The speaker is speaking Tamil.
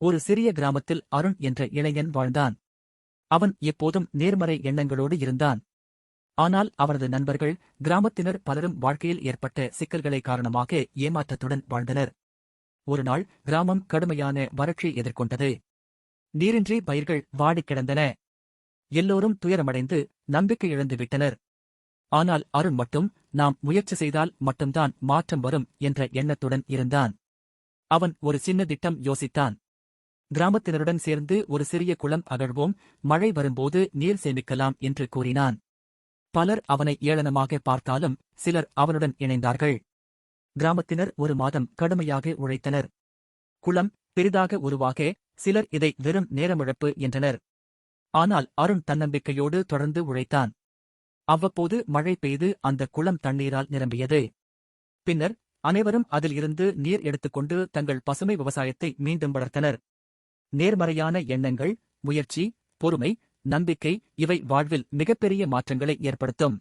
ஒரு சிறிய கிராமத்தில் அருண் என்ற இளைஞன் வாழ்ந்தான். அவன் எப்போதும் நேர்மறை எண்ணங்களோடு இருந்தான். ஆனால் அவனது நண்பர்கள் கிராமத்தினர் பலரும் வாழ்க்கையில் ஏற்பட்ட சிக்கல்களை காரணமாக ஏமாற்றத்துடன் வாழ்ந்தனர். ஒருநாள் கிராமம் கடுமையான வறட்சி எதிர்கொண்டது. நீரின்றி பயிர்கள் வாடிக் கிடந்தன. எல்லோரும் துயரமடைந்து நம்பிக்கை இழந்து விட்டனர். ஆனால் அருண் மட்டும் நாம் முயற்சி செய்தால் மட்டும்தான் மாற்றம் வரும் என்ற எண்ணத்துடன் இருந்தான். அவன் ஒரு சின்ன திட்டம் யோசித்தான். கிராமத்தினருடன் சேர்ந்து ஒரு சிறிய குளம் அகழ்வோம். மழை வரும்போது நீர் சேமிக்கலாம் என்று கூறினான். பலர் அவனை ஏளனமாக பார்த்தாலும் சிலர் அவனுடன் இணைந்தார்கள். கிராமத்தினர் ஒரு மாதம் கடுமையாக உழைத்தனர். குளம் பெரிதாக உருவாக சிலர் இதை வெறும் நேரமிழப்பு என்றனர். ஆனால் அருண் தன்னம்பிக்கையோடு தொடர்ந்து உழைத்தான். அவ்வப்போது மழை பெய்து அந்த குளம் தண்ணீரால் நிரம்பியது. பின்னர் அனைவரும் அதில் இருந்து நீர் எடுத்துக்கொண்டு தங்கள் பசுமை விவசாயத்தை மீண்டும் வளர்த்தனர். நேர்மறையான எண்ணங்கள் முயற்சி பொறுமை நம்பிக்கை இவை வாழ்வில் மிகப்பெரிய மாற்றங்களை ஏற்படுத்தும்.